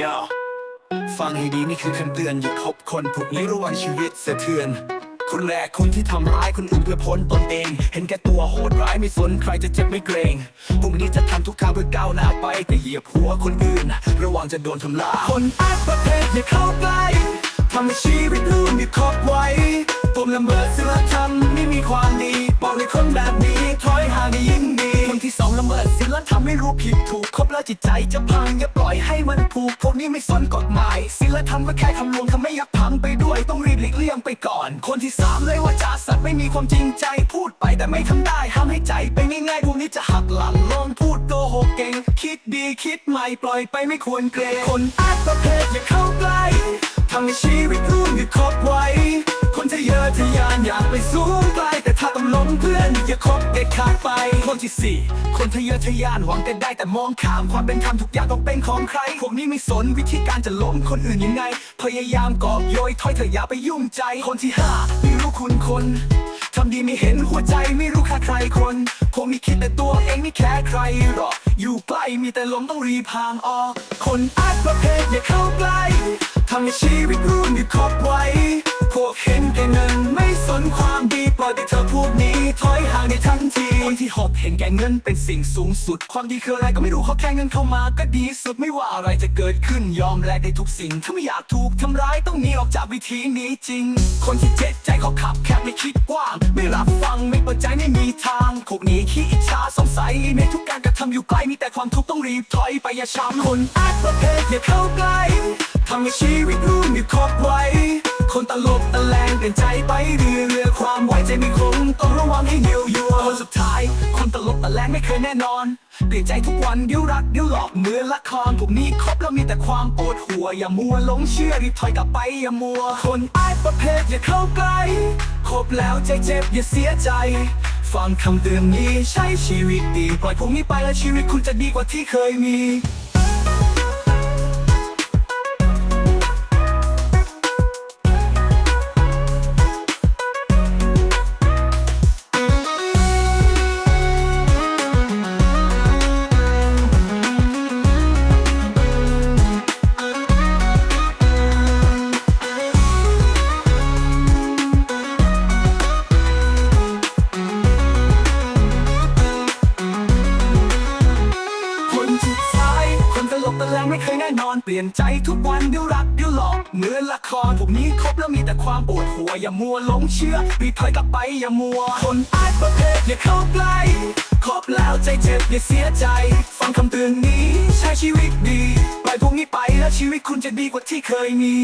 ยฟังให้ดีนี่คือคำเตือนอย่าคบคนพวกนี้ระวังชีวิตสะเทือน คนแรกคนที่ทำร้ายคนอื่นเพื่อพ้นตนเอง เห็นแก่ตัวโหดร้ายไม่สนใครจะเจ็บไม่เกรงพวกนี้จะทำทุกทางเพื่อก้าวหน้าไป แต่เหยียบหัวคนอื่น ระวังจะโดนทำลายคนอคประเภทอย่าเข้าใกล้ทำให้ชีวิตลุ่มมีครอบไว้ปมละเมิดศีลธรรมไม่มีความดี ในคนแบบนี้ ถอยห่างยิ่งดีคนที่สองละเมิดศีลธรรมไม่รู้ผิดถูกคบแล้วจิตใจจะพังอย่าปล่อยให้มันผูกพวกนี้ไม่สนกฎหมายศีลธรรมก็แค่คำลวงทำให้ยากพังไปด้วยต้องรีบหลีกเลี่ยงไปก่อน คนที่สามเลยว่าจาสัตว์ไม่มีความจริงใจพูดไปแต่ไม่ทำได้ห้ามให้ใจไปง่ายๆพวกนี้จะหักหลังลองพูดโกหกเก่ง คิดดีคิดใหม่ปล่อยไปไม่ควรเกรงคนอคประเภทอย่าเข้าใกล้ทำให้ชีวิตรุ่งหยุดคบไว้ คนทะเยอะทะยานอยากไปสูง เพื่อนอย่าคบเด็ดขาดไป คนที่สี่คนทะเยอทะยานหวังแต่ได้แต่มองข้ามความเป็นธรรมทุกอย่างต้องเป็นของใคร พวกนี้ไม่สนวิธีการจะล้มคนอื่นยังไง พยายามกอบโยยถอยเถออย่าไปยุ่งใจ คนที่ห้าไม่รู้คุณคนทำดีไม่เห็นหัวใจไม่รู้ค่าใครคนคงมีคิดแต่ตัวเองไม่แคร์ใครหรอก อยู่ใกล้มีแต่ลมต้องรีบห่างออก คนอาจประเภทอย่าเข้าใกล้ทำให้ชีวิตรุ่นหยุดคบ ถอยห่างในทันทีคนที่หกเห็นแก่เงินเป็นสิ่งสูงสุด ความดีคืออะไรก็ไม่รู้เขาแค่เงินเข้ามาก็ดีสุดไม่ว่าอะไรจะเกิดขึ้นยอมแลกได้ทุกสิ่งถ้าไม่อยากถูกทำร้ายต้องหนีออกจากวิธีนี้จริง คนที่เจ็ดใจเขาขับแคบไม่คิดกว้าง ไม่รับฟังไม่เปิดใจไม่มีทางพวกนี้ขี้อิจฉาสงสัยในทุกการกระทำอยู่ไกล้มีแต่ความทุกข์ต้องรีบถอยไปอย่าช้ำคนแอคประเภทอย่าเข้าใกล้ทำให้ชีวิตรุ่งหยุดคบไว้ คนตลบตะแลงเปลี่ยนใจไปเรื่อยเรื่อความไว้ใจไม่คงต้องระวังให้เดียวยัวคนสุดท้าย คนตลบตะแลงไม่เคยแน่นอน เปลี่ยนใจทุกวันเดี๋ยวรักเดี๋ยวหลอกเหมือนละครพวกนี้คบแล้วมีแต่ความปวดหัว อย่ามัวหลงเชื่อรีบถอยกลับไปอย่ามัว คนอายประเภทอย่าเข้าใกล้ครบแล้วใจเจ็บอย่าเสียใจฟังคำเตือนนี้ใช้ชีวิตดี ปล่อยพวกนี้ไปแล้วชีวิตคุณจะดีกว่าที่เคยมี เคยแน่นอนเปลี่ยนใจทุกวันเดี๋ยวรักเดี๋ยวหลอกเนื้อละครพวกนี้ครบแล้วมีแต่ความปวดหัว อย่ามัวหลงเชื่อรีบถอยกลับไปอย่ามัว คนอายประเภทอย่าเข้าใกล้ครบแล้วใจเจ็บอย่าเสียใจ ฟังคำเตือนนี้ใช้ชีวิตดีปล่อยพวกนี้ไปแล้วชีวิตคุณจะดีกว่าที่เคยมี